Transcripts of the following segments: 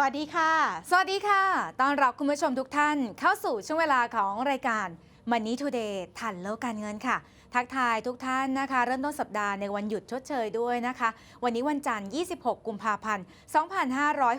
สวัสดีค่ะ สวัสดีค่ะต้อนรับคุณผู้ชมทุกท่านเข้าสู่ช่วงเวลาของรายการ Money Today ทันโลกการเงินค่ะ ทักทายทุกท่านนะคะ เริ่มต้นสัปดาห์ในวันหยุดชดเชยด้วยนะคะ วันนี้วันจันทร์ 26 กุมภาพันธ์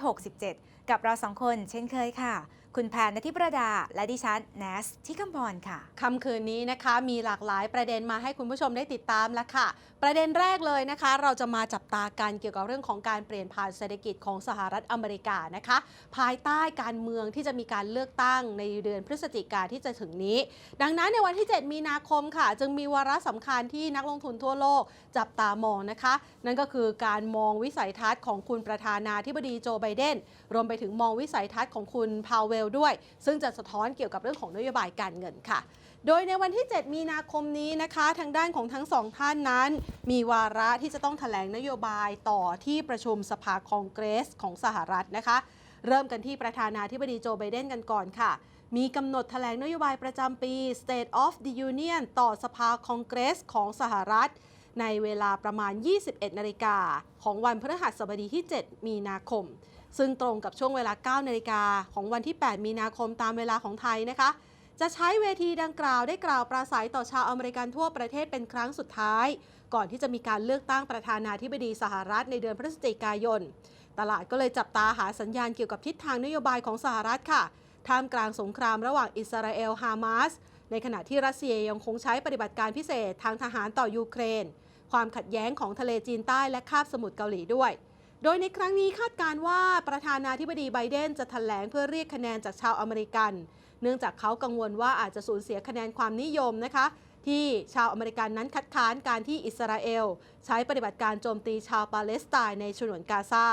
2567 กับเราสองคนเช่นเคยค่ะ คุณแพนนทิประดา และดิฉันแนสที่คำพรค่ะคำคืนนี้นะคะมีหลากหลายประเด็นมาให้คุณผู้ชมได้ติดตามแล้วค่ะ ประเด็นแรกเลยนะคะ เราจะมาจับตากันเกี่ยวกับเรื่องของการเปลี่ยนผ่านเศรษฐกิจของสหรัฐอเมริกานะคะ ภายใต้การเมืองที่จะมีการเลือกตั้งในเดือนพฤศจิกาที่จะถึงนี้ ดังนั้นในวันที่ 7 มีนาคมค่ะ จึงมีวาระสำคัญที่นักลงทุนทั่วโลกจับตามองนะคะ นั่นก็คือการมองวิสัยทัศน์ของคุณประธานาธิบดีโจไบเดนรวมไปถึงมองวิสัยทัศน์ของคุณพาวเวลด้วย ซึ่งจะสะท้อนเกี่ยวกับเรื่องของนโยบายการเงินค่ะ โดยในวันที่ 7 มีนาคมนี้นะคะ ทางด้านของทั้งสองท่านนั้น มีวาระที่จะต้องแถลงนโยบายต่อที่ประชุมสภาคองเกรสของสหรัฐนะคะ เริ่มกันที่ประธานาธิบดีโจไบเดนกันก่อนค่ะมีกำหนดแถลงนโยบายประจำปี State of the Union ต่อสภาคองเกรสของสหรัฐ ในเวลาประมาณ 21 นาฬิกาของวันพฤหัสบดีที่ 7 มีนาคม ซึ่งตรงกับช่วงเวลา 9 นาฬิกาของวันที่ 8 มีนาคมตามเวลาของไทยนะคะ จะใช้เวทีดังกล่าวได้กล่าวปราศัยต่อชาวอเมริกันทั่วประเทศเป็นครั้งสุดท้าย ก่อนที่จะมีการเลือกตั้งประธานาธิบดีสหรัฐในเดือนพฤศจิกายน ตลาดก็เลยจับตาหาสัญญาณเกี่ยวกับทิศทางนโยบายของสหรัฐค่ะ ท่ามกลางสงครามระหว่างอิสราเอลฮามาส ในขณะที่รัสเซียยังคงใช้ปฏิบัติการพิเศษทางทหารต่อยูเครน ความขัดแย้งของทะเลจีนใต้และคาบสมุทรเกาหลีด้วย โดยในครั้งนี้คาดการว่าประธานาธิบดีไบเดนจะแถลงเพื่อเรียกคะแนนจากชาวอเมริกัน เนื่องจากเขากังวลว่าอาจจะสูญเสียคะแนนความนิยมนะคะ ที่ชาวอเมริกันนั้นคัดค้านการที่อิสราเอล ใช้ปฏิบัติการโจมตีชาวปาเลสไตน์ในฉนวนกาซา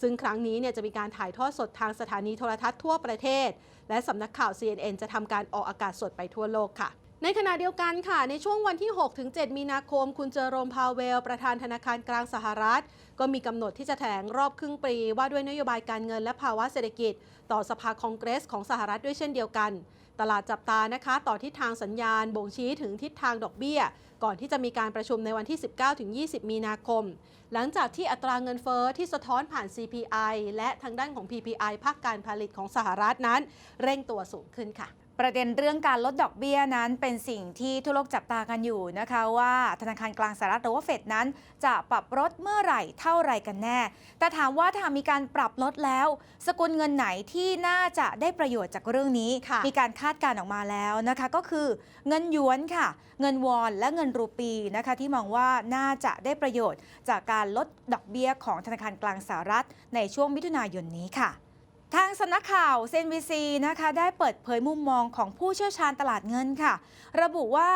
ซึ่งครั้งนี้เนี่ยจะมีการถ่ายทอดสดทางสถานีโทรทัศน์ทั่วประเทศ และสำนักข่าว CNN จะทำการออกอากาศสดไปทั่วโลกค่ะ ในขณะเดียวกันค่ะ ในช่วงวันที่ 6-7 มีนาคม คุณเจอโรมพาวเวล ประธานธนาคารกลางสหรัฐ ก็มีกำหนดที่จะแถลงรอบครึ่งปี ว่าด้วยนโยบายการเงินและภาวะเศรษฐกิจ ต่อสภาคองเกรสของสหรัฐด้วยเช่นเดียวกัน ตลาดจับตานะคะ ต่อทิศทางสัญญาณบ่งชี้ถึงทิศทางดอกเบี้ย ก่อนที่จะมีการประชุมในวันที่ 19-20 มีนาคม หลังจากที่อัตราเงินเฟอ้อที่สะท้อนผ่าน CPI และทางด้านของ PPI ภาคการผลิตของสหรัฐนั้น เร่งตัวสูงขึ้นค่ะ ประเด็นเรื่องการลดดอกเบี้ยนั้นเป็นสิ่งที่ทั่วโลกจับตากันอยู่นะคะว่าธนาคารกลางสหรัฐหรือว่าเฟดนั้น จะปรับลดเมื่อไหร่เท่าไหร่กันแน่ แต่ถามว่าถ้ามีการปรับลดแล้ว สกุลเงินไหนที่น่าจะได้ประโยชน์จากเรื่องนี้ค่ะมีการคาดการณ์ออกมาแล้วนะคะก็คือเงินหยวนค่ะ เงินวอนและเงินรูปีนะคะที่มองว่าน่าจะได้ประโยชน์จากการลดดอกเบี้ยของธนาคารกลางสหรัฐในช่วงมิถุนายนนี้ค่ะ ทางสำนักข่าว CNBC นะคะได้เปิดเผยมุมมองของผู้เชี่ยวชาญตลาดเงินค่ะ ระบุว่า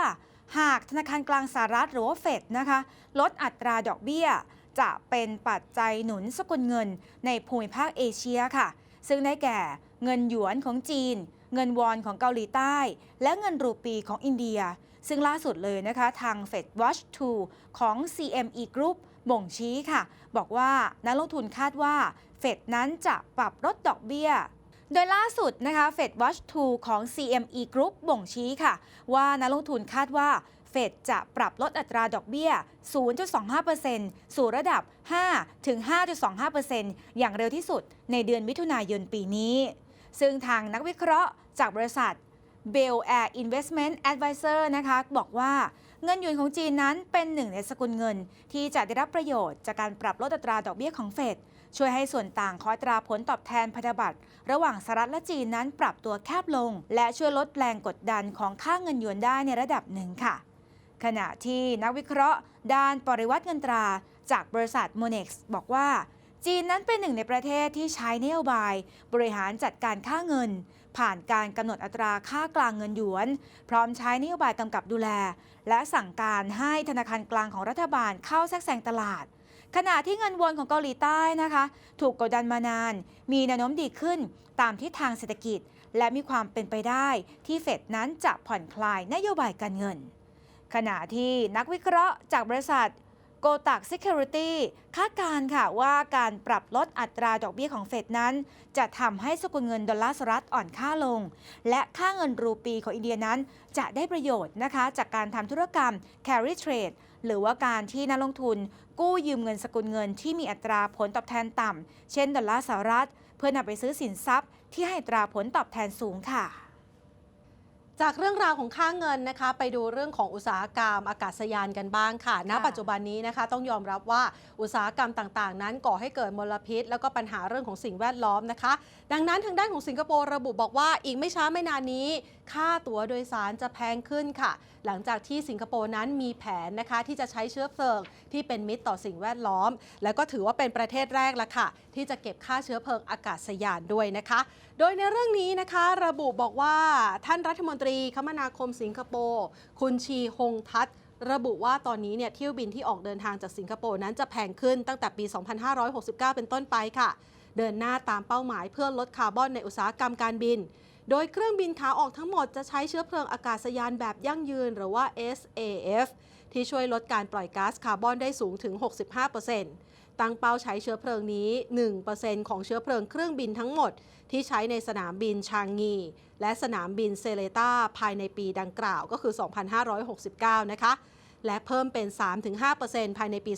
หากธนาคารกลางสหรัฐหรือว่าเฟดนะคะลดอัตราดอกเบี้ย จะเป็นปัจจัยหนุนสกุลเงินในภูมิภาคเอเชียค่ะ ซึ่งได้แก่เงินหยวนของจีน เงินวอนของเกาหลีใต้ และเงินรูปีของอินเดีย ซึ่งล่าสุดเลยนะคะทาง Fed Watch 2 ของ CME Group บ่งชี้ค่ะ บอกว่านักลงทุนคาดว่าเฟดนั้นจะปรับลดดอกเบี้ยโดยล่าสุดนะคะ Fed Watch 2 ของ CME Group บ่งชี้ค่ะ ว่านักลงทุนคาดว่า เฟดจะปรับลดอัตราดอกเบี้ย 0.25%สู่ระดับ 5-5.25%อย่างเร็วที่สุดในเดือนมิถุนายนปีนี้ ซึ่งทางนักวิเคราะห์จากบริษัท Bell Air Investment Advisor นะคะ บอกว่า เงินหยวนของจีนนั้นเป็นหนึ่งในสกุลเงิน ที่จะได้รับประโยชน์จากการปรับลดอัตราดอกเบี้ยของเฟดช่วยให้ส่วนต่างของอัตราผลตอบแทนพันธบัตรระหว่างสหรัฐและจีนนั้นปรับตัวแคบลง และช่วยลดแรงกดดันของค่าเงินหยวนได้ในระดับหนึ่งค่ะ ขณะที่นักวิเคราะห์ ด้านปริวัติเงินตรา จากบริษัท Monex บอกว่า จีนนั้นเป็นหนึ่งในประเทศที่ใช้นโยบาย บริหารจัดการค่าเงิน ผ่านการกำหนดอัตราค่ากลางเงินหยวน พร้อมใช้นโยบายกำกับดูแล และสั่งการให้ธนาคารกลางของรัฐบาลเข้าแทรกแซงตลาด ขณะที่เงินวอนของเกาหลีใต้นะคะ ถูกกดดันมานาน มีแนวโน้มดีขึ้นตามทิศทางเศรษฐกิจ และมีความเป็นไปได้ที่เฟดนั้นจะผ่อนคลายนโยบายการเงิน ขณะที่นักวิเคราะห์จากบริษัท กตัก Security คาดการณ์ค่ะว่าการปรับลดอัตราดอกเบี้ยของเฟดนั้น จะทำให้สกุลเงินดอลลาร์สหรัฐอ่อนค่าลง และค่าเงินรูปีของอินเดียนั้น จะได้ประโยชน์นะคะ จากการทำธุรกรรม carry trade หรือว่าการที่นักลงทุน กู้ยืมเงินสกุลเงินที่มีอัตราผลตอบแทนต่ำเช่นดอลลาร์สหรัฐ เพื่อนำไปซื้อสินทรัพย์ที่ให้อัตราผลตอบแทนสูงค่ะ จากเรื่องราวของค่าเงินนะคะ ไปดูเรื่องของอุตสาหกรรมอากาศยานกันบ้างค่ะณค่ะปัจจุบันนี้นะคะต้องยอมรับว่าอุตสาหกรรมต่างๆ นั้นก่อให้เกิดมลพิษ แล้วก็ปัญหาเรื่องของสิ่งแวดล้อมนะคะ ดังนั้นทางด้านของสิงคโปร์ระบุบอกว่าอีกไม่ช้าไม่นานนี้ ค่าตั๋วโดยสารจะแพงขึ้นค่ะ หลังจากที่สิงคโปร์นั้นมีแผนนะคะที่จะใช้เชื้อเพลิงที่เป็นมิตรต่อสิ่งแวดล้อม แล้วก็ถือว่าเป็นประเทศแรกละค่ะ ที่จะเก็บค่าเชื้อเพลิงอากาศยานด้วยนะคะ โดยในเรื่องนี้นะคะ ระบุบอกว่าท่านรัฐมนตรีคมนาคมสิงคโปร์คุณชีฮงทัตระบุว่าตอนนี้เนี่ยเที่ยวบินที่ออกเดินทางจากสิงคโปร์นั้นจะแพงขึ้นตั้งแต่ปี 2569 เป็นต้นไปค่ะ เดินหน้าตามเป้าหมายเพื่อลดคาร์บอนในอุตสาหกรรมการบิน โดยเครื่องบินขาออกทั้งหมดจะใช้เชื้อเพลิงอากาศยานแบบยั่งยืนหรือว่า SAF ที่ช่วยลดการปล่อยก๊าซคาร์บอนได้สูงถึง 65%ตั้งเป้าใช้เชื้อเพลิงนี้ 1%ของเชื้อเพลิงเครื่องบินทั้งหมด ที่ใช้ในสนามบินชางงี และสนามบินเซเลตาภายในปีดังกล่าวก็คือ 2569 นะคะ และเพิ่มเป็น 3-5%ภายในปี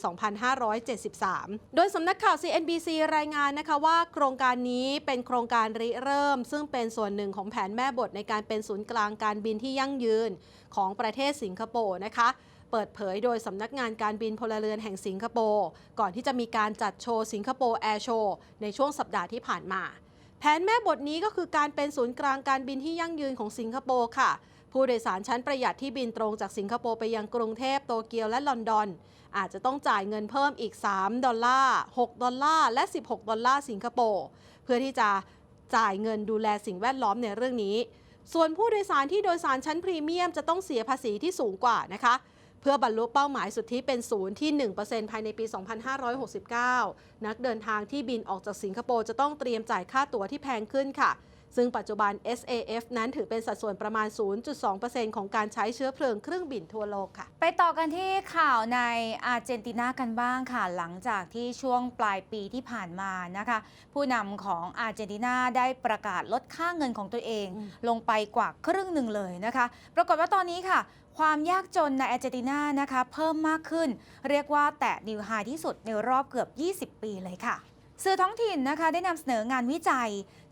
2573 โดยสำนักข่าว CNBC รายงานนะคะว่าโครงการนี้เป็นโครงการริเริ่ม ซึ่งเป็นส่วนหนึ่งของแผนแม่บทในการเป็นศูนย์กลางการบินที่ยั่งยืนของประเทศสิงคโปร์นะคะเปิดเผยโดยสำนักงานการบินพลเรือนแห่งสิงคโปร์ก่อนที่จะมีการจัดโชว์สิงคโปร์แอร์โชว์ในช่วงสัปดาห์ที่ผ่านมา แผนแม่บทนี้ก็คือการเป็นศูนย์กลางการบินที่ยั่งยืนของสิงคโปร์ค่ะ ผู้โดยสารชั้นประหยัดที่บินตรงจากสิงคโปร์ไปยังกรุงเทพโตเกียวและลอนดอน อาจจะต้องจ่ายเงินเพิ่มอีก 3 ดอลลาร์ 6 ดอลลาร์และ 16 ดอลลาร์สิงคโปร์เพื่อที่จะจ่ายเงินดูแลสิ่งแวดล้อมในเรื่องนี้ ส่วนผู้โดยสารที่โดยสารชั้นพรีเมียมจะต้องเสียภาษีที่สูงกว่านะคะเพื่อบรรลุเป้าหมายสุทธิเป็นศูนย์ที่ 1%ภายในปี 2569 นักเดินทางที่บินออกจากสิงคโปร์จะต้องเตรียมจ่ายค่าตั๋วที่แพงขึ้นค่ะ ซึ่งปัจจุบัน SAF นั้นถือเป็นสัดส่วนประมาณ 0.2%ของการใช้เชื้อเพลิงเครื่องบินทั่วโลกค่ะ ไปต่อกันที่ข่าวในอาร์เจนตินากันบ้างค่ะ หลังจากที่ช่วงปลายปีที่ผ่านมานะคะ ผู้นำของอาร์เจนตินาได้ประกาศลดค่าเงินของตัวเองอืมลงไปกว่าครึ่งหนึ่งเลยนะคะ ปรากฏว่าตอนนี้ค่ะความยากจนในอาร์เจนตินานะคะ เพิ่มมากขึ้น เรียกว่าแตะนิวไฮที่สุดในรอบเกือบ 20 ปีเลยค่ะ สื่อท้องถิ่นนะคะได้นำเสนองานวิจัย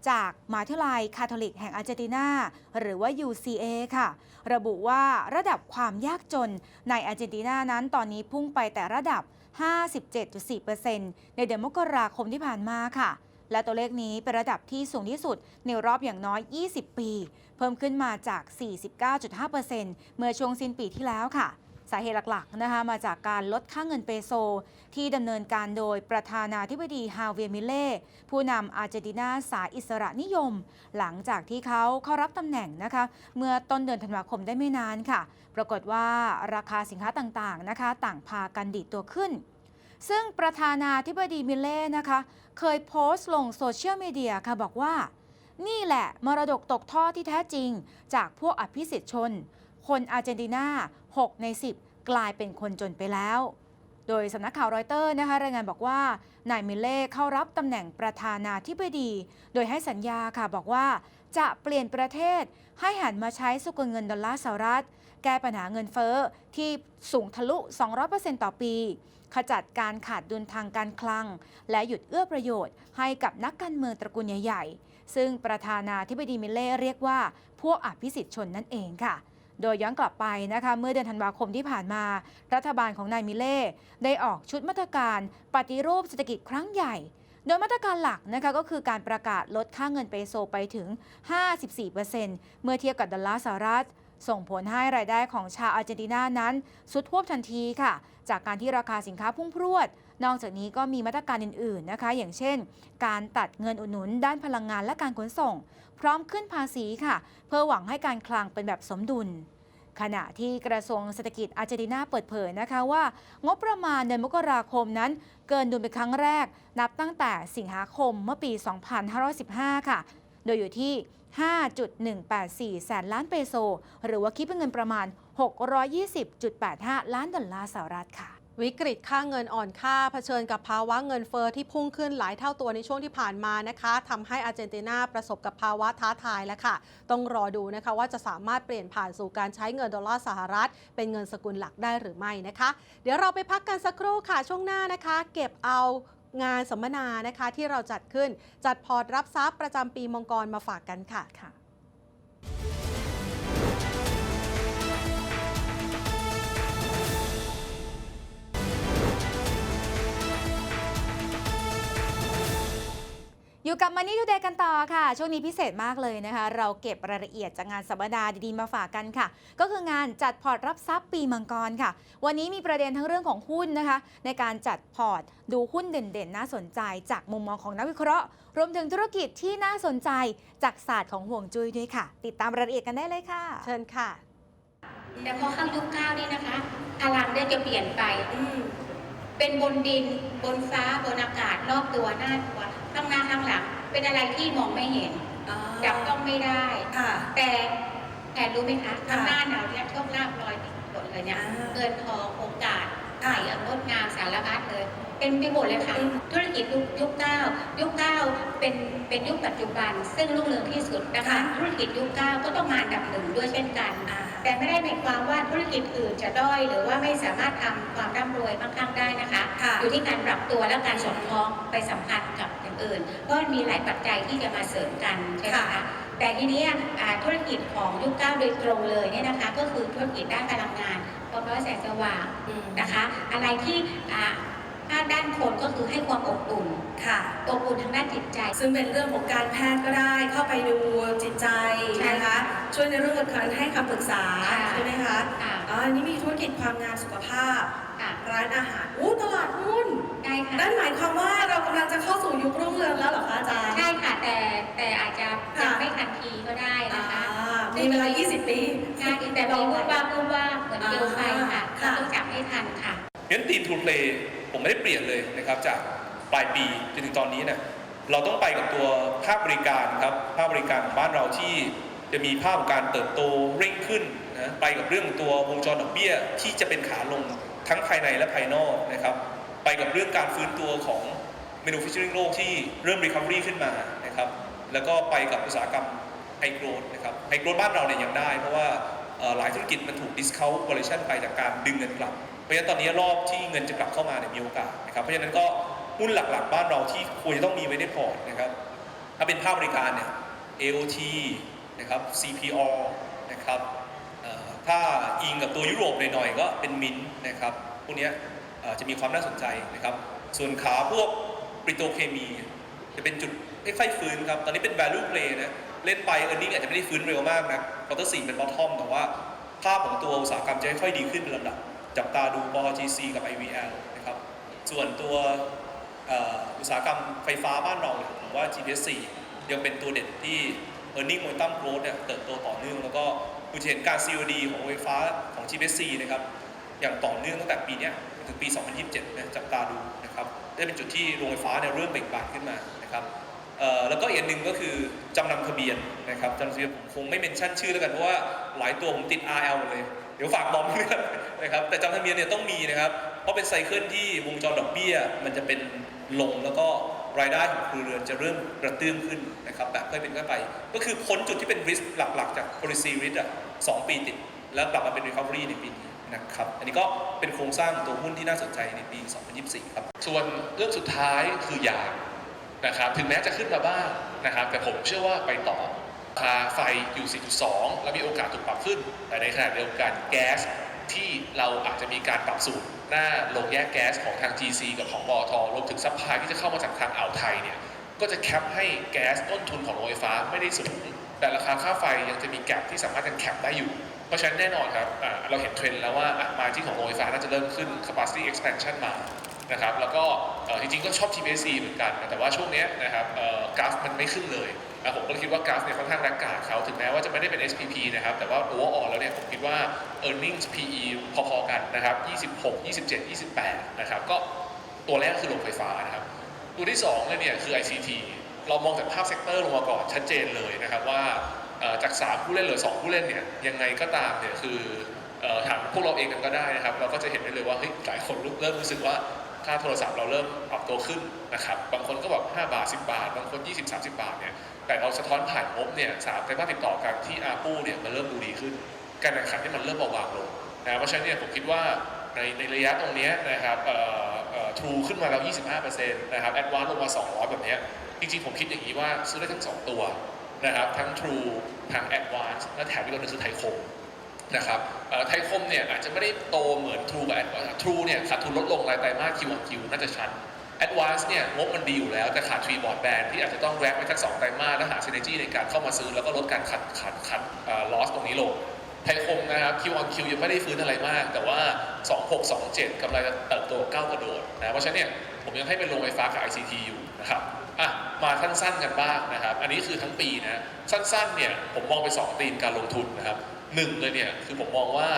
จากมหาวิทยาลัยคาทอลิกแห่งอาร์เจนตินา หรือว่า UCA ค่ะ ระบุว่าระดับความยากจนในอาร์เจนตินานั้นตอนนี้พุ่งไปแต่ระดับ 57.4%ในเดือนมกราคมที่ผ่านมาค่ะ และตัวเลขนี้เป็นระดับที่สูงที่สุดในรอบอย่างน้อย 20 ปี เพิ่มขึ้นมาจาก 49.5%เมื่อช่วงสิ้นปีที่แล้วค่ะ สาเหตุหลักๆนะคะมาจากการลดค่าเงินเปโซ ที่ดำเนินการโดยประธานาธิบดีฮาเวียมิเล่ผู้นำอาร์เจนตินาสายอิสระนิยม หลังจากที่เขาเข้ารับตำแหน่งนะคะเมื่อต้นเดือนธันวาคมได้ไม่นานค่ะ ปรากฏว่าราคาสินค้าต่างๆนะคะต่างพากันดีดตัวขึ้นซึ่งประธานาธิบดีมิเล่นะคะ เคยโพสต์ลงโซเชียลมีเดียค่ะบอกว่า นี่แหละมรดกตกท่อที่แท้จริง จากพวกอภิสิทธิชน คนอาร์เจนตินา 6 ใน 10 กลายเป็นคนจนไปแล้ว โดยสำนักข่าวรอยเตอร์นะคะรายงานบอกว่านายมิเล่เข้ารับตำแหน่งประธานาธิบดี โดยให้สัญญาค่ะบอกว่าจะเปลี่ยนประเทศให้หันมาใช้สกุลเงินดอลลาร์สหรัฐ แก้ปัญหาเงินเฟ้อที่สูงทะลุ 200%ต่อปี ขจัดการขาดดุลทางการคลัง และหยุดเอื้อประโยชน์ให้กับนักการเมืองตระกูลใหญ่ๆ ซึ่งประธานาธิบดีมิเล่เรียกว่า พวกอภิสิทธิชนนั่นเองค่ะ โดยย้อนกลับไปนะคะเมื่อเดือนธันวาคมที่ผ่านมา รัฐบาลของนายมิเล่ได้ออกชุดมาตรการปฏิรูปเศรษฐกิจครั้งใหญ่ โดยมาตรการหลักนะคะก็คือการประกาศลดค่าเงินเปโซไปถึง 54%เมื่อเทียบกับดอลลาร์สหรัฐส่งผลให้รายได้ของชาวอาร์เจนตินานั้นสุดทวบทันทีค่ะ จากการที่ราคาสินค้าพุ่งพรวด นอกจากนี้ก็มีมาตรการอื่นๆนะคะ อย่างเช่น การตัดเงินอุดหนุนด้านพลังงานและการขนส่ง พร้อมขึ้นภาษีค่ะ เพื่อหวังให้การคลังเป็นแบบสมดุล ขณะที่กระทรวงเศรษฐกิจอาร์เจนตินาเปิดเผยนะคะว่า งบประมาณเดือนมกราคมนั้น เกินดุลเป็นครั้งแรก นับตั้งแต่สิงหาคมเมื่อปี 2515 ค่ะ โดยอยู่ที่ 5.184 แสนล้านเปโซ หรือว่าคิดเป็นเงินประมาณ 620.85 ล้านดอลลาร์สหรัฐค่ะ วิกฤตค่าเงินอ่อนค่าเผชิญกับภาวะเงินเฟอ้อที่พุ่งขึ้นหลายเท่าตัวในช่วงที่ผ่านมานะคะทำให้อาร์เจนตินาประสบกับภาวะท้าทายแล้วค่ะ ต้องรอดูนะคะว่าจะสามารถเปลี่ยนผ่านสู่การใช้เงินดอลลาร์สหรัฐ เป็นเงินสกุลหลักได้หรือไม่นะคะ เดี๋ยวเราไปพักกันสักครู่ค่ะช่วงหน้านะคะ เก็บเอางานสัมมนานะคะที่เราจัดขึ้นจัดพอร์ตรับทรัพย์ประจำปีมังกรมาฝากกันค่ะค่ะ อยู่กับ Money Today กันต่อค่ะ ช่วงนี้พิเศษมากเลยนะคะ เราเก็บรายละเอียดจากงานสัมมนาดีๆมาฝากกันค่ะ ก็คืองานจัดพอร์ตรับทรัพย์ปีมังกรค่ะ วันนี้มีประเด็นทั้งเรื่องของหุ้นนะคะ ในการจัดพอร์ตดูหุ้นเด่นๆ น่าสนใจ จากมุมมองของนักวิเคราะห์ รวมถึงธุรกิจที่น่าสนใจจากศาสตร์ของห่วงจุ้ยด้วยค่ะ ติดตามรายละเอียดกันได้เลยค่ะ เชิญค่ะ แต่พอเข้ายุคเก้านี่นะคะพลังเนี่ยจะเปลี่ยนไป เป็นบนดิน บนฟ้า บนอากาศ รอบตัวหน้าตัว ข้างหน้าข้างหลังเป็นอะไรที่มองไม่เห็นจับต้องไม่ได้ค่ะแต่แต่รู้ไหมคะค่ะข้างหน้าเราเนี่ยโชคลาภลอยติดหมดเลยเนี่ยอ่าเงินทองโอกาสค่ะไหลงดงามสารพัดเลย เป็นไปหมดเลยค่ะ ธุรกิจยุคยุคเก้ายุคเก้าเป็นเป็นยุคปัจจุบัน ซึ่งรุ่งเรืองที่สุดนะคะค่ะธุรกิจยุคเก้าก็ต้องมาอันดับหนึ่งด้วยเช่นกันอ่าแต่ไม่ได้หมายความว่าธุรกิจอื่นจะด้อยหรือว่าไม่สามารถทำความร่ำรวยมั่งคั่งได้นะคะค่ะอยู่ที่การปรับตัวและการสมท้องไปสัมพันธ์กับ อย่างอื่น เพราะมันมีหลายปัจจัยที่จะมาเสริมกันใช่ไหมค่ะคะแต่ทีเนี้ยอ่าธุรกิจของยุคเก้าโดยตรงเลยเนี่ยนะคะ ก็คือธุรกิจด้านพลังงานความร้อนแสงสว่างอืมนะคะ อะไรที่อ่าถ้าด้านคนก็คือให้ความอบอุ่นค่ะอบอุ่นทางด้านจิตใจ ซึ่งเป็นเรื่องของการแพทย์ก็ได้เข้าไปดูจิตใจใช่นะคะช่วยในเรื่องของการให้คำปรึกษาค่ะใช่ไหมคะค่ะอ๋ออันนี้มีธุรกิจความงามสุขภาพค่ะร้านอาหารอู้ตลาดหุ้น ได้ค่ะ นั่นหมายความว่าเรากำลังจะเข้าสู่ยุครุ่งเรืองแล้วเหรอคะอาจารย์ ใช่ค่ะแต่แต่อาจจะค่ะ ยังไม่ทันทีก็ได้อ่านะคะมีเวลา 20 ปี งานแต่มีพูดว่าพูดว่าเหมือนเดียวไฟค่ะค่ะต้องจับให้ทันค่ะ งั้นทีมทูเพลย์ผมไม่ได้เปลี่ยนเลยนะครับจากปลายปีจนถึงตอนนี้เนี่ยเราต้องไปกับตัวภาคบริการครับภาคบริการของบ้านเราที่จะมีภาพของการเติบโตเร่งขึ้นนะไปกับเรื่องตัววงจรดอกเบี้ยที่จะเป็นขาลงทั้งภายในและภายนอกนะครับ ไปกับเรื่องการฟื้นตัวของ manufacturing โลกที่เริ่ม recovery ขึ้นมานะครับแล้วก็ไปกับอุตสาหกรรมไฮโกรดนะครับไฮโกรดบ้านเราเนี่ยยังได้ เพราะว่าหลายธุรกิจมันถูก discount valuation ไปจากการดึงเงินกลับ เพราะฉะนั้นตอนนี้รอบที่เงินจะกลับเข้ามาเนี่ยมีโอกาสนะครับเพราะฉะนั้นก็หุ้นหลักๆ บ้านเราที่ควรจะต้องมีไว้ในพอร์ตนะครับถ้าเป็นภาคบริการเนี่ย AOT นะครับ CPO นะครับถ้าอิงกับตัวยุโรปหน่อยๆก็เป็นมินนะครับพวกเนี้ย จะมีความน่าสนใจนะครับ ส่วนขาพวกปริโตเคมี จะเป็นจุดค่อยๆฟื้นครับ ตอนนี้เป็น value play นะ เล่นไป e a r n i n g อาจจะไม่ได้ฟื้นเร็วมากนะควอเตอร์สี่เป็น bottom แต่ว่าภาพของตัวอุตสาหกรรมจะค่อยๆดีขึ้นเป็นลำดับ จับตาดูป GC กับ IVL นะครับ ส่วนตัวอุตสาหกรรมไฟฟ้าบ้านเราผมว่า GPS4 ยังเป็นตัวเด่นที่ e a r n i n g momentum growth เนี่ยเติบโตต่อเนื่อง แล้วก็คุณจะเห็นการ COD ของไฟฟ้าของ GPS4 นะครับ อย่างต่อเนื่องตั้งแต่ปีเนี้ ถึงปี 2027 นะจับตาดูนะครับได้เป็นจุดที่โรงไฟฟ้าเนี่ยเริ่มเบ่งบานขึ้นมานะครับแล้วก็อีกหนึ่งก็คือจำนำทะเบียนนะครับจำนำทะเบียนผมคงไม่เมนชั่นชื่อแล้วกันเพราะว่าหลายตัวผมติด RL หมดเลย เดี๋ยวฝากบอมด้วยนะครับแต่จำทะเบียนเนี่ยต้องมีนะครับ เพราะเป็นไซเคิลที่วงจรดอกเบี้ย มันจะเป็นลงแล้วก็รายได้ของครัวเรือนจะเริ่มกระตื้องขึ้นนะครับแบบค่อยเป็นค่อยไป ก็คือพ้นจุดที่เป็น risk หลักๆ จาก policy risk อะสองปีติด แล้วกลับมาเป็น recovery ในปีนี้ นะครับ อันนี้ก็เป็นโครงสร้างตัวหุ้นที่น่าสนใจในปี 2024 ครับ ส่วนเรื่องสุดท้ายคือยางนะครับ ถึงแม้จะขึ้นมาบ้างนะครับ แต่ผมเชื่อว่าไปต่อราคาไฟอยู่ 4.2 แล้วมีโอกาสถูกปรับขึ้น แต่ในขณะเดียวกันแก๊สที่เราอาจจะมีการปรับสูตรหน้าโรงแยกแก๊สของทาง GC กับของบอทรวมถึงซัพพลายที่จะเข้ามาจากทางอ่าวไทยเนี่ย ก็จะแคปให้แก๊สต้นทุนของโรงไฟฟ้าไม่ได้สูง แต่ราคาค่าไฟยังจะมีแกลบที่สามารถจะแคปได้อยู่ เพราะฉะนั้นแน่นอนครับเราเห็นเทรนด์แล้วว่ามาที่ของโรงไฟฟ้าน่าจะเริ่มขึ้น capacity expansion มานะครับแล้วก็จริงๆก็ชอบ TPC เหมือนกัน แต่ว่าช่วงนี้นะครับกราฟมันไม่ขึ้นเลยผมก็คิดว่ากราฟเนี่ยค่อนข้างแรงกาดเขาถึงแม้ว่าจะไม่ได้เป็น SPP นะครับแต่ว่า overall แล้วเนี่ยผมคิดว่า earnings PE พอๆกันนะครับ26 27 28นะครับก็ตัวแรกคือโรงไฟฟ้านะครับตัวที่2เลยเนี่ยคือ ICT เรามองจากภาพเซกเตอร์ลงมาก่อนชัดเจนเลยนะครับว่า จาก 3 ผู้เล่นเหลือ 2 ผู้เล่นเนี่ยยังไงก็ตามเนี่ยคือถามพวกเราเองกันก็ได้นะครับ เราก็จะเห็นได้เลยว่าเฮ้ยหลายคนเริ่มรู้สึกว่าค่าโทรศัพท์เราเริ่มปรับตัวขึ้นนะครับบางคนก็แบบ5บาท 10 บาท บางคน 20 30 บาทเนี่ยแต่เราสะท้อนผ่านงบเนี่ยสามไตรมาสติดต่อกันที่อาปูเนี่ยมันเริ่มดูดีขึ้น การแข่งขันที่มันเริ่มเบาบางลงนะเพราะฉะนั้นเนี่ยผมคิดว่าในในระยะตรงนี้นะครับเอ่อเอ่อ True ขึ้นมาแล้ว 25%นะครับ Advance ลงมา 200 แบบนี้จริงๆ ผมคิดอย่างนี้ว่าซื้อได้ทั้ง 2 ตัว นะครับทั้ง True ทั้ง Advance และแถมอีกตัวหนึงคือไทยคมนะครับไทยคมเนี่ยอาจจะไม่ได้โตเหมือน True กับ Advance True เนี่ยขาดทุนลดลงรายไตรมาส Q on Q น่าจะชัด Advance เนี่ยงบมันดีอยู่แล้ว แต่ขาด Tree Board Band ที่อาจจะต้องแรกไว้สักสองไตรมาสและหา synergy ในการเข้ามาซื้อแล้วก็ลดการขัดขัดขัดเอ่อ loss ตรงนี้ลงไทยคมนะครับ Q on Q ยังไม่ได้ฟื้นอะไรมาก แต่ว่า 26 27กำลังจะเติบโตก้าวกระโดดนะเพราะฉะนั้นเนี่ย ผมยังให้เป็นโรงไฟฟ้ากับ ICT อยู่นะครับอะมาสั้นๆกันบ้างนะครับ อันนี้คือทั้งปีนะสั้นๆเนี่ยผมมองไปสองธีมการลงทุนนะครับหนึ่งเลยเนี่ยคือผมมองว่า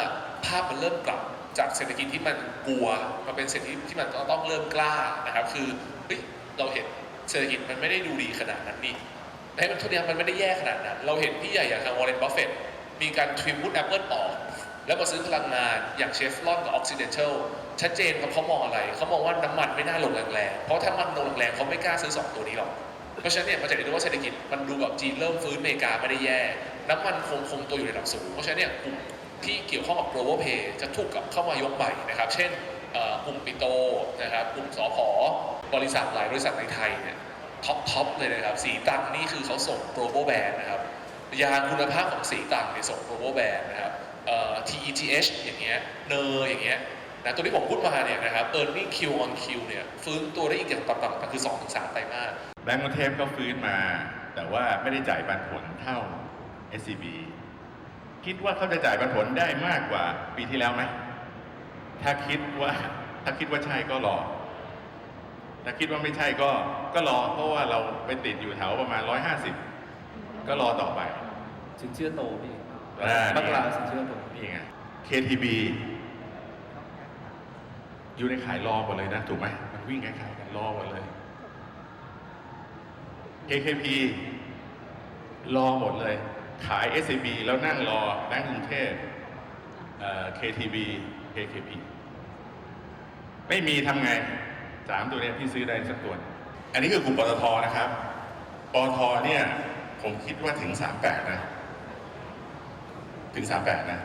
ภาพมันเริ่มกลับจากเศรษฐกิจที่มันกลัวมาเป็นเศรษฐกิจที่มันต้องเริ่มกล้านะครับ คือเฮ้ยเราเห็นเศรษฐกิจมันไม่ได้ดูดีขนาดนั้นนี่ให้มันทุกอย่างมันไม่ได้แย่ขนาดนั้น เราเห็นพี่ใหญ่อย่างทางวอร์เรนบัฟเฟตมีการทริมวุฒแอปเปิลออก แล้วมาซื้อพลังงานอย่างเชฟลอนกับออกซิเดนเชลชัดเจนครับเขามองอะไรเขามองว่าน้ำมันไม่น่าลงแรงๆเพราะถ้ามันลงแรงเขาไม่กล้าซื้อ 2 ตัวนี้หรอกเพราะฉะนั้นเนี่ยมันจะเห็นได้ว่าเศรษฐกิจมันดูแบบจีนเริ่มฟื้นอเมริกาไม่ได้แย่ น้ำมันคงคงตัวอยู่ในระดับสูง เพราะฉะนั้นเนี่ยกลุ่มที่เกี่ยวข้องกับ global pay จะถูกกับเข้ามายกใหม่นะครับ เช่นกลุ่มปิโตนะครับกลุ่มสอพอบริษัทหลายบริษัทในไทยเนี่ยท็อปท็อปเลยนะครับสีตังนี่คือเขาส่ง global band นะครับยางคุณภาพของสีตังเนี่ยส่ง global band นะครับ เอ่อ TETH อย่างเงี้ยเนออย่างเงี้ยนะตัวที่ผมพูดมาเนี่ยนะครับ earning Q on Q เนี่ยฟื้นตัวได้อีกอย่างต่ำๆคือ 2-3 ไตรมาสแบงก์กรุงเทพก็ฟื้นมา แต่ว่าไม่ได้จ่ายปันผลเท่า SCB คิดว่าเขาจะจ่ายปันผลได้มากกว่าปีที่แล้วไหมถ้าคิดว่าถ้าคิดว่าใช่ก็รอ ถ้าคิดว่าไม่ใช่ก็ก็รอ เพราะว่าเราไปติดอยู่แถวประมาณ 150 ก็รอต่อไป สินเชื่อโตพี่ อ่าบักลาสินเชื่อโตนี่ไง KTB อยู่ในขายรอหมดเลยนะถูกไหมมันวิ่งคล้ายๆกันรอหมดเลย KKP รอหมดเลย ขาย SCB แล้วนั่งรอแบงก์กรุงเทพเอ่อ KTB KKP ไม่มีทำไงสามตัวเนี้ยพี่ซื้อได้สักตัวหนึ่งอันนี้คือกลุ่มปตทนะครับปตทเนี่ยผมคิดว่าถึง 38 นะ ถึง38นะ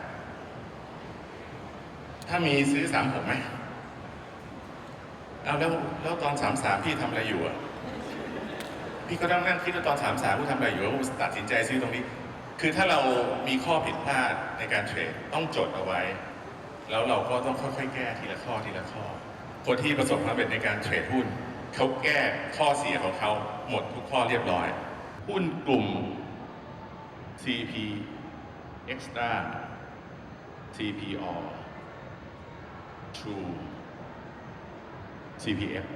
ถ้ามีซื้อ36ไหมเอาแล้วแล้วตอน33พี่ทำอะไรอยู่อะ พี่ก็ต้องนั่งคิดว่าตอน33พี่ทำอะไรอยู่ว่าตัดสินใจซื้อตรงนี้ คือถ้าเรามีข้อผิดพลาดในการเทรดต้องจดเอาไว้ แล้วเราก็ต้องค่อยๆ แก้ทีละข้อทีละข้อ คนที่ประสบความสำเร็จในการเทรดหุ้นเขาแก้ข้อเสียของเขาหมดทุกข้อเรียบร้อย หุ้นกลุ่ม CP Extra CPO True CPF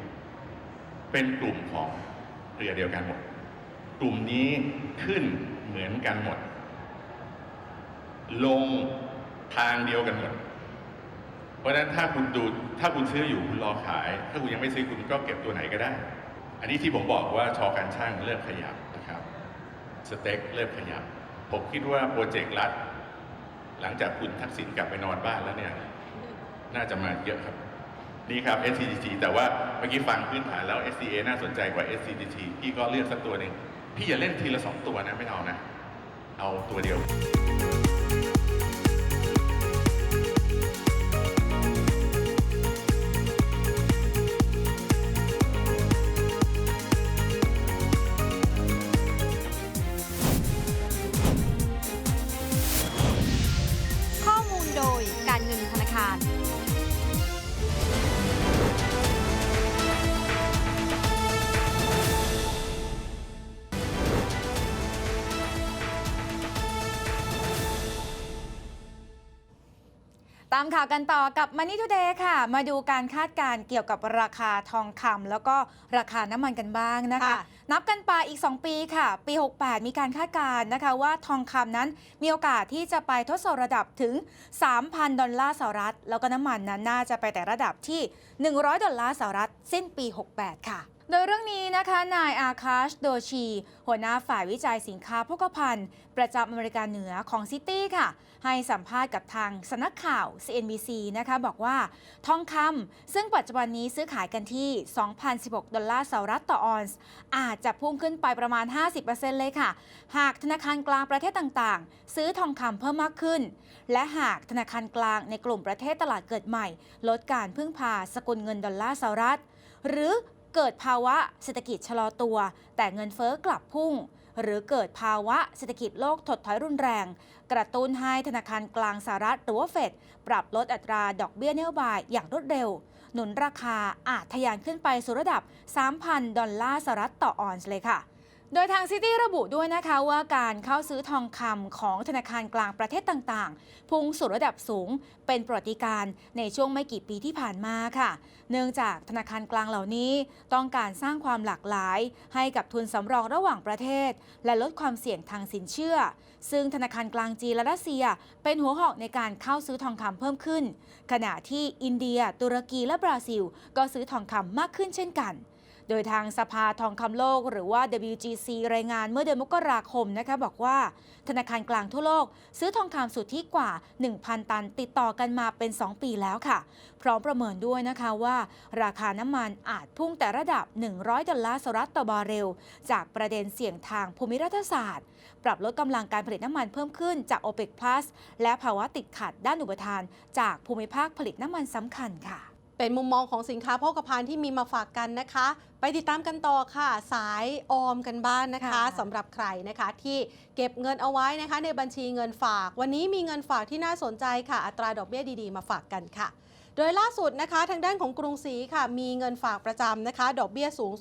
เป็นกลุ่มของเรือเดียวกันหมด กลุ่มนี้ขึ้นเหมือนกันหมด ลงทางเดียวกันหมด เพราะฉะนั้นถ้าคุณดูถ้าคุณซื้ออยู่คุณรอขาย ถ้าคุณยังไม่ซื้อคุณก็เก็บตัวไหนก็ได้ อันนี้ที่ผมบอกว่าชอการช่างเริ่มขยับนะครับ สเต็กเริ่มขยับ ผมคิดว่าโปรเจกต์รัฐ หลังจากคุณทักษิณกลับไปนอนบ้านแล้วเนี่ย น่าจะมาเยอะครับ นี่ครับ SCGT แต่ว่าเมื่อกี้ฟังพื้นฐานแล้ว SCA น่าสนใจกว่า SCGT พี่ก็เลือกสักตัวหนึ่งพี่อย่าเล่นทีละสองตัวนะไม่เอานะ เอาตัวเดียว โดยการเงินธนาคารามข่าวกันต่อกับ Money Today ค่ะ มาดูการคาดการณ์เกี่ยวกับราคาทองคำแล้วก็ราคาน้ำมันกันบ้างนะคะ ค่ะ นับกันไปอีก 2 ปีค่ะ ปี 68 มีการคาดการณ์นะคะว่าทองคำนั้นมีโอกาสที่จะไปทดสอบระดับถึง 3,000 ดอลลาร์สหรัฐ แล้วก็น้ำมันนั้นน่าจะไปแต่ระดับที่ 100 ดอลลาร์สหรัฐ สิ้นปี 68 ค่ะ โดยเรื่องนี้นะคะ นายอาคาชโดชี หัวหน้าฝ่ายวิจัยสินค้าโภคภัณฑ์ ประจำอเมริกาเหนือของซิตี้ค่ะ ให้สัมภาษณ์กับทางสนักข่าว CNBC นะคะ บอกว่าทองคำซึ่งปัจจุบันนี้ซื้อขายกันที่ 2,016 ดอลลาร์สหรัฐต่อออนซ์อาจจะพุ่งขึ้นไปประมาณ 50%เลยค่ะ หากธนาคารกลางประเทศต่างๆ ซื้อทองคำเพิ่มมากขึ้น และหากธนาคารกลางในกลุ่มประเทศตลาดเกิดใหม่ ลดการพึ่งพาสกุลเงินดอลลาร์สหรัฐ หรือ เกิดภาวะเศรษฐกิจชะลอตัว แต่เงินเฟ้อกลับพุ่ง หรือเกิดภาวะเศรษฐกิจโลกถดถอยรุนแรง กระตุ้นให้ธนาคารกลางสหรัฐหรือว่าเฟดปรับลดอัตราดอกเบี้ยนโยบายอย่างรวดเร็ว หนุนราคาอาจทะยานขึ้นไปสู่ระดับ 3,000 ดอลลาร์สหรัฐต่อออนซ์เลยค่ะ โดยทางซิตี้ระบุด้วยนะคะว่าการเข้าซื้อทองคำของธนาคารกลางประเทศต่างๆ พุ่งสู่ระดับสูงเป็นประวัติการในช่วงไม่กี่ปีที่ผ่านมาค่ะ เนื่องจากธนาคารกลางเหล่านี้ต้องการสร้างความหลากหลาย ให้กับทุนสำรองระหว่างประเทศ และลดความเสี่ยงทางสินเชื่อ ซึ่งธนาคารกลางจีนและรัสเซีย เป็นหัวหอกในการเข้าซื้อทองคำเพิ่มขึ้น ขณะที่อินเดีย ตุรกีและบราซิล ก็ซื้อทองคำมากขึ้นเช่นกัน โดยทางสภาทองคำโลกหรือว่า WGC รายงานเมื่อเดือนมกราคมนะคะบอกว่าธนาคารกลางทั่วโลก ซื้อทองคำสุทธิกว่า 1,000 ตันติดต่อกันมาเป็น 2 ปีแล้วค่ะ พร้อมประเมินด้วยนะคะว่า ราคาน้ำมันอาจพุ่งแต่ระดับ 100 ดอลลาร์สหรัฐต่อบาร์เรล จากประเด็นเสี่ยงทางภูมิรัฐศาสตร์ ปรับลดกำลังการผลิตน้ำมันเพิ่มขึ้นจาก OPEC Plus และภาวะติดขัดด้านอุปทาน จากภูมิภาคผลิตน้ำมันสำคัญค่ะ เป็นมุมมองของสินค้าโภคภัณฑ์ที่มีมาฝากกันนะคะ ไปติดตามกันต่อค่ะ สายออมกันบ้านนะคะค่ะสำหรับใครนะคะที่เก็บเงินเอาไว้นะคะ ในบัญชีเงินฝาก วันนี้มีเงินฝากที่น่าสนใจค่ะ อัตราดอกเบี้ยดีๆ มาฝากกันค่ะโดยล่าสุดนะคะทางด้านของกรุงศรีค่ะ มีเงินฝากประจำนะคะ ดอกเบี้ยสูง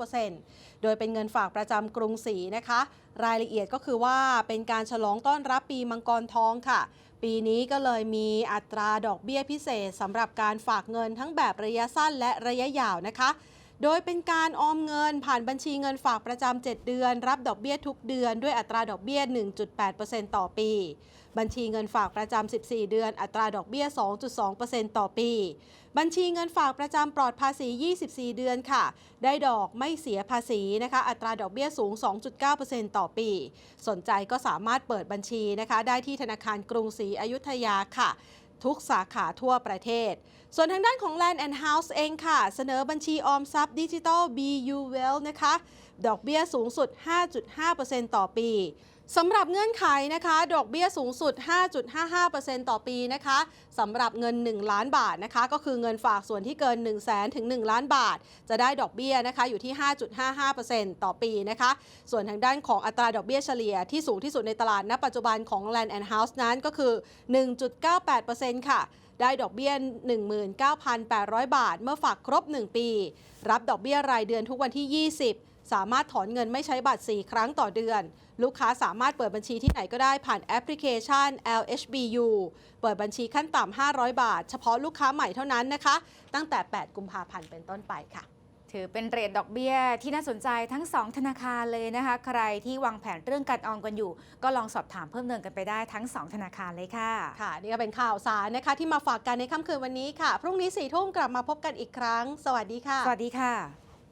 2.9%โดยเป็นเงินฝากประจำกรุงศรีนะคะ รายละเอียดก็คือว่าเป็นการฉลองต้อนรับปีมังกรทองค่ะ ปีนี้ก็เลยมีอัตราดอกเบี้ยพิเศษสำหรับการฝากเงินทั้งแบบระยะสั้นและระยะยาวนะคะ โดยเป็นการออมเงินผ่านบัญชีเงินฝากประจำ 7 เดือน รับดอกเบี้ยทุกเดือนด้วยอัตราดอกเบี้ย 1.8%ต่อปี บัญชีเงินฝากประจำ 14 เดือน อัตราดอกเบี้ย 2.2%ต่อปี บัญชีเงินฝากประจำปลอดภาษี 24 เดือนค่ะ ได้ดอกไม่เสียภาษีนะคะ อัตราดอกเบี้ยสูง 2.9%ต่อปี สนใจก็สามารถเปิดบัญชีนะคะ ได้ที่ธนาคารกรุงศรีอยุธยาค่ะ ทุกสาขาทั่วประเทศ ส่วนทางด้านของ Land and House เองค่ะ เสนอบัญชีออมทรัพย์ดิจิทัล BU Well นะคะ ดอกเบี้ยสูงสุด 5.5%ต่อปี สำหรับเงื่อนไขนะคะ ดอกเบี้ยสูงสุด 5.55%ต่อปีนะคะสำหรับเงิน 1 ล้านบาทนะคะ ก็คือเงินฝากส่วนที่เกิน 1 0 0 0 0แถึง 1 ล้านบาท จะได้ดอกเบี้ยนะคะอยู่ที่ 5.55%ต่อปีนะคะ ส่วนทางด้านของอัตราดอกเบี้ยเฉลี่ยที่สูงที่สุดในตลาดณปัจจุบันของ Land and House นั้นก็คือ 1.98%ค่ะได้ดอกเบี้ย 19,800 บาท เมื่อฝากครบ 1 ปี รับดอกเบี้ยรายเดือนทุกวันที่ 20 สามารถถอนเงินไม่ใช้บัตร 4 ครั้งต่อเดือน ลูกค้าสามารถเปิดบัญชีที่ไหนก็ได้ผ่านแอปพลิเคชัน LHBU เปิดบัญชีขั้นต่ำ 500 บาท เฉพาะลูกค้าใหม่เท่านั้นนะคะ ตั้งแต่ 8 กุมภาพันธ์เป็นต้นไปค่ะถือเป็นเรทดอกเบี้ยที่น่าสนใจทั้ง 2 ธนาคารเลยนะคะ ใครที่วางแผนเรื่องการออมกันอยู่ ก็ลองสอบถามเพิ่มเติมกันไปได้ทั้ง 2 ธนาคารเลยค่ะ ค่ะ นี่ก็เป็นข่าวสารนะคะ ที่มาฝากกันในค่ำคืนวันนี้ค่ะ พรุ่งนี้4ทุ่มกลับมาพบกันอีกครั้ง สวัสดีค่ะ สวัสดีค่ะ